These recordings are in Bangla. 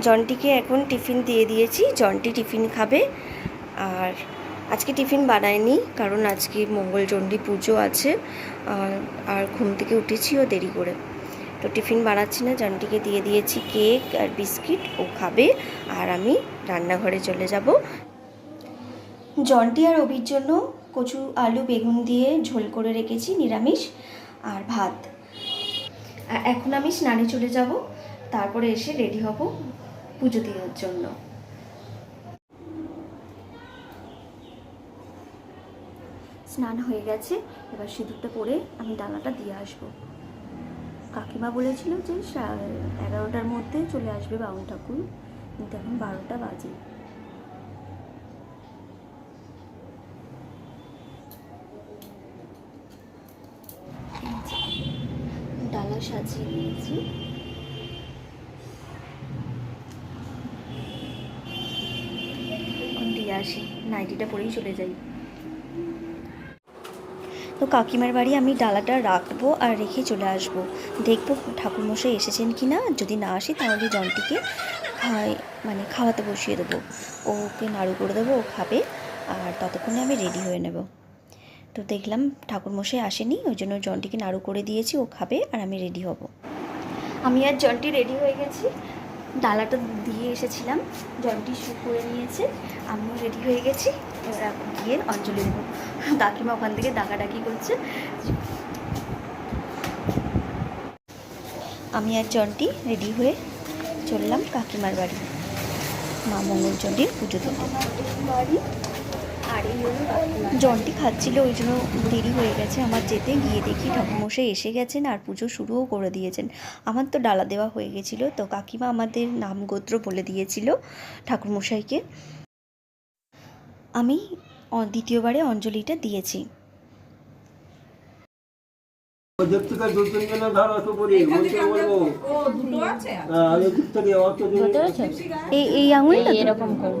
জনটিকে এখন টিফিন দিয়ে দিয়েছি। জনটি টিফিন খাবে। আর আজকে টিফিন বানায়নি, কারণ আজকে মঙ্গল মঙ্গলচণ্ডী পুজো আছে। আর ঘুম থেকে উঠেছিও দেরি করে। তো টিফিন বানাচ্ছি না। জনটিকে দিয়ে দিয়েছি কেক আর বিস্কিট। ও খাবে আর আমি রান্নাঘরে চলে যাব। জন্টি আর অবির জন্য কচু, আলু, বেগুন দিয়ে ঝোল করে রেখেছি, নিরামিষ আর ভাত। এখন আমি স্নানে চলে যাব। তারপরে এসে রেডি হব। পুজো দেওয়ার জন্য। স্নান হয়ে গেছে, এবার সিঁদুরটা পরে আমি ডালাটা দিয়ে আসব। কাকিমা বলেছিল যে এগারোটার মধ্যে চলে আসবে বাউন ঠাকুর, কিন্তু এখন বারোটা বাজে। ডালা সাজিয়ে নিয়েছি এখন দিয়ে আসি, নাইটিটা পরেই চলে যাই। তো কাকিমার বাড়ি আমি ডালাটা রাখব আর রেখে চলে আসব। দেখব ঠাকুরমশাই এসেছেন কি না। যদি না আসি তাহলে জনটিকে খাই মানে খাওয়াতে বসিয়ে দেবো। ওকে নাড়ু করে দেবো, ও খাবে আর ততক্ষণে আমি রেডি হয়ে নেব। তো দেখলাম ঠাকুরমশাই আসেনি, ওই জন্য জনটিকে নাড়ু করে দিয়েছি, ও খাবে আর আমি রেডি হব। আমি আর জনটি রেডি হয়ে গেছি। ডালাটা দিয়ে এসেছিলাম, জলটি শু করে নিয়েছে, আমিও রেডি হয়ে গেছি, এবার গিয়ে অঞ্জলি দেবো। কাকিমা ওখান থেকে ডাকাডাকি করছে। আমি আর জন্টি রেডি হয়ে চললাম কাকিমার বাড়ি। মা মঙ্গলচণ্ডীর পুজো দিতে। বাড়ি জনটি খাচ্ছিল ওই জন্য দেরি হয়ে গেছে। আমার যেতে গিয়ে দেখি ঠাকুরমশাই এসে গেছেন আর পুজো শুরুও করে দিয়েছেন। আমার তো ডালা দেওয়া হয়ে গেছিল তো কাকিমা আমাদের নাম গোত্র বলে দিয়েছিল ঠাকুরমশাইকে। আমি দ্বিতীয়বারে অঞ্জলিটা দিয়েছি। এই এই আঙুলটা এরকম করব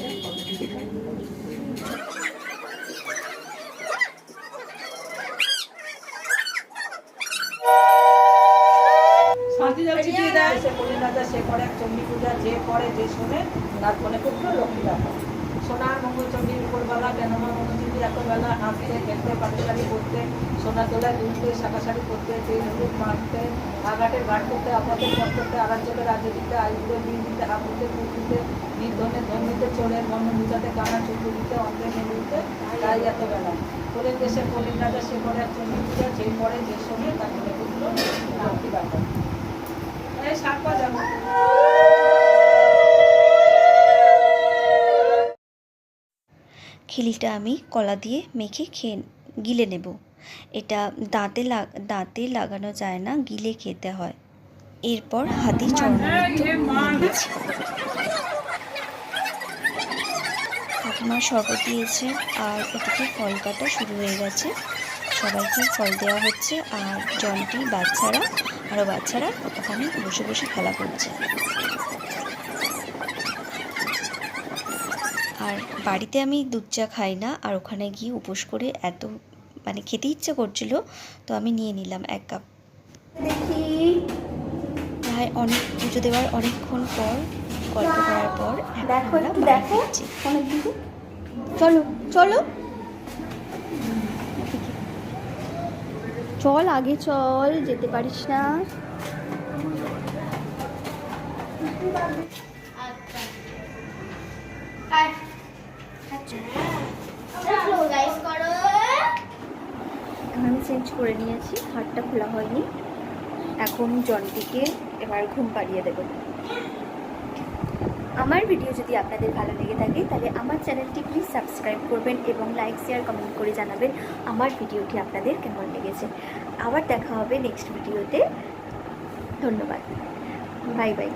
শান্তি যাও চিঠি দেয় সে কলিকাতা সে করে এক চণ্ডী পূজা যে করে যে শোনে তার ফলে পুত্র লক্ষ্মী দেখা সোনার মঙ্গলচণ্ডীর উপরবেলা কেন মা মঙ্গলচণ্ডী এত বেলা হাসতে খেলতে পাটি শাড়ি পরতে সোনা তোলায় দুলতে শাখা শাড়ি পরতে তেল হলুদ মাখতে আঘাটের ঘাট করতে আপাতের পথ করতে আরাজ্যকে রাজ্য দিতে আয়ুগুলো দিন দিতে হাপুতে ফুল দিতে নির্ধনে ধন দিতে চোরের বর্ণ বুঝাতে কানা চুক্তি দিতে অন্ধে মেলে দিতে তাই এত বেলা। তোদের দেশে কলির রাজা সে করে এক চণ্ডী পূজা যে পরে যে শোনে তার খিলিটা আমি কলা দিয়ে মেখে খেয়ে গিলে নেব। এটা দাঁতে দাঁতে লাগানো যায় না, গিলে খেতে হয়। এরপর হাতি কাকিমা শরবত দিয়েছে, আর এদিকে ফল কাটা শুরু হয়ে গেছে। সবাইকে ফল দেওয়া হচ্ছে, আর জনটি বাচ্চারা আরও বাচ্চারা ওখানে বসে বসে খেলা করছে। আর বাড়িতে আমি দুধ চা খাই না আর ওখানে গিয়ে উপোস করে এত মানে খেতে ইচ্ছে করছিল তো আমি নিয়ে নিলাম এক কাপ। দেখি। প্রায় অনেক পুজো দেওয়ার অনেকক্ষণ পর গল্প করার পর দেখো একটু দেখো। অনেক দিকে চলো চলো। চল আগে চল যেতে পারিস না এখন আমি চেঞ্জ করে নিয়েছি হাটটা খোলা হয়নি। এখন জনটিকে এবার ঘুম পাড়িয়ে দেব। আমার ভিডিও যদি আপনাদের ভালো লেগে থাকে, তাহলে আমার চ্যানেলটি প্লিজ সাবস্ক্রাইব করবেন এবং লাইক শেয়ার কমেন্ট করে জানাবেন আমার ভিডিওটি আপনাদের কেমন লেগেছে। আবার দেখা হবে নেক্সট ভিডিওতে ধন্যবাদ। Bye bye